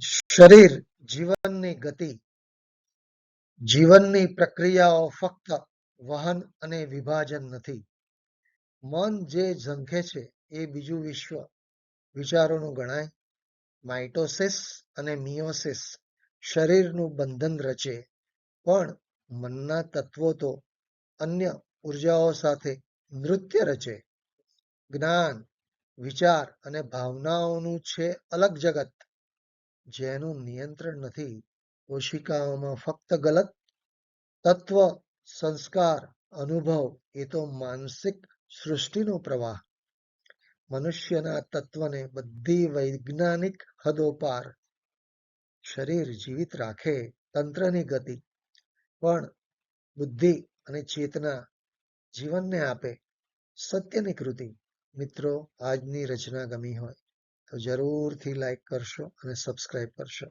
શરીર જીવનની ગતિ, જીવનની પ્રક્રિયાઓ ફક્ત વહન અને વિભાજન નથી. મન જે ઝંખે છે એ બીજું વિશ્વ વિચારોનું ગણાય. માઇટોસિસ અને મિયોસિસ શરીરનું બંધન રચે, પણ મનના તત્વો તો અન્ય ઉર્જાઓ સાથે નૃત્ય રચે. જ્ઞાન, વિચાર અને ભાવનાઓનું છે અલગ જગત. જેનું નિયંત્રણ નથી. કોશિકાઓમાં ફક્ત ગલત તત્વ, સંસ્કાર, અનુભવ, એ તો માનસિક સૃષ્ટિનો પ્રવાહ. મનુષ્યના તત્વને બધી વૈજ્ઞાનિક હદો પાર શરીર જીવિત રાખે તંત્રની ગતિ. પણ બુદ્ધિ અને ચેતના જીવનને આપે સત્યની કૃતિ. મિત્રો, આજની રચના ગમી હોય. તો જરૂરથી લાઈક કરશો અને સબસ્ક્રાઈબ કરશો.